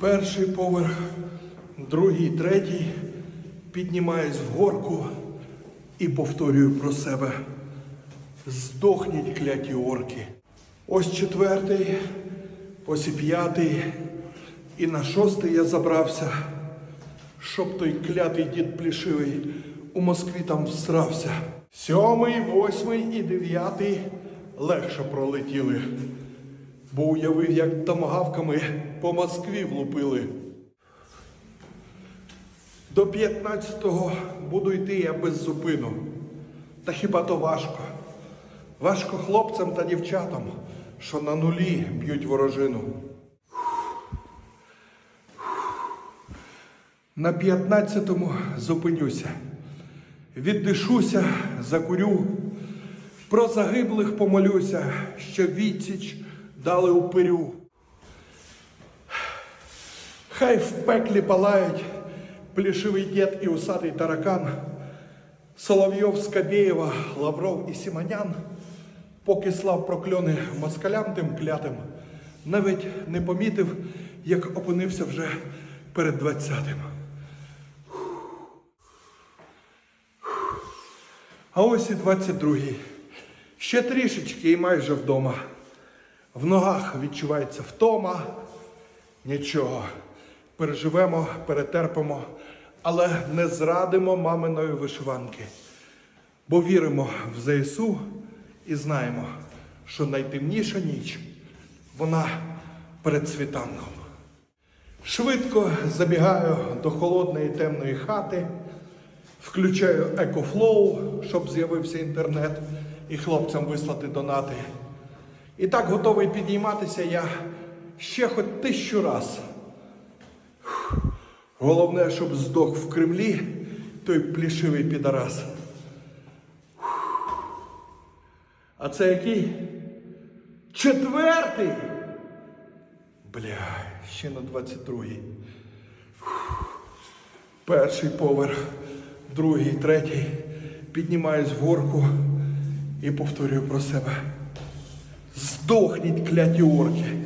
Перший поверх, другий, третій. Піднімаюсь в горку і повторюю про себе. Здохніть кляті орки. Ось четвертий, ось і п'ятий. І на шостий я забрався, щоб той клятий дід плішивий у Москві там всрався. Сьомий, восьмий і дев'ятий легше пролетіли, бо уявив, як томагавками по Москві влупили. До 15-го буду йти я без зупину. Та хіба то важко? Важко хлопцям та дівчатам, що на нулі б'ють ворожину. На 15-му зупинюся. Віддишуся, закурю. Про загиблих помолюся, що відсіч дали упирю. Хай в пеклі палають плішивий дід і усатий таракан, Соловйов, Скабєєва, Лавров і Сіманян, поки слав прокльони москалям тим клятим, навіть не помітив, як опинився вже перед двадцятим. А ось і 22-й. Ще трішечки і майже вдома. В ногах відчувається втома. Нічого. Переживемо, перетерпимо, але не зрадимо маминої вишиванки. Бо віримо в ЗСУ і знаємо, що найтемніша ніч вона перед світанком. Швидко забігаю до холодної темної хати, включаю екофлоу, щоб з'явився інтернет і хлопцям вислати донати. І так готовий підійматися я ще хоч тисячу раз. Головне, щоб здох в Кремлі той плішивий підарас. А це який? Четвертий. Бля, ще на 22-й. Перший поверх, другий, третій. Піднімаюсь в горку і повторюю про себе. Здохніть кляті орки.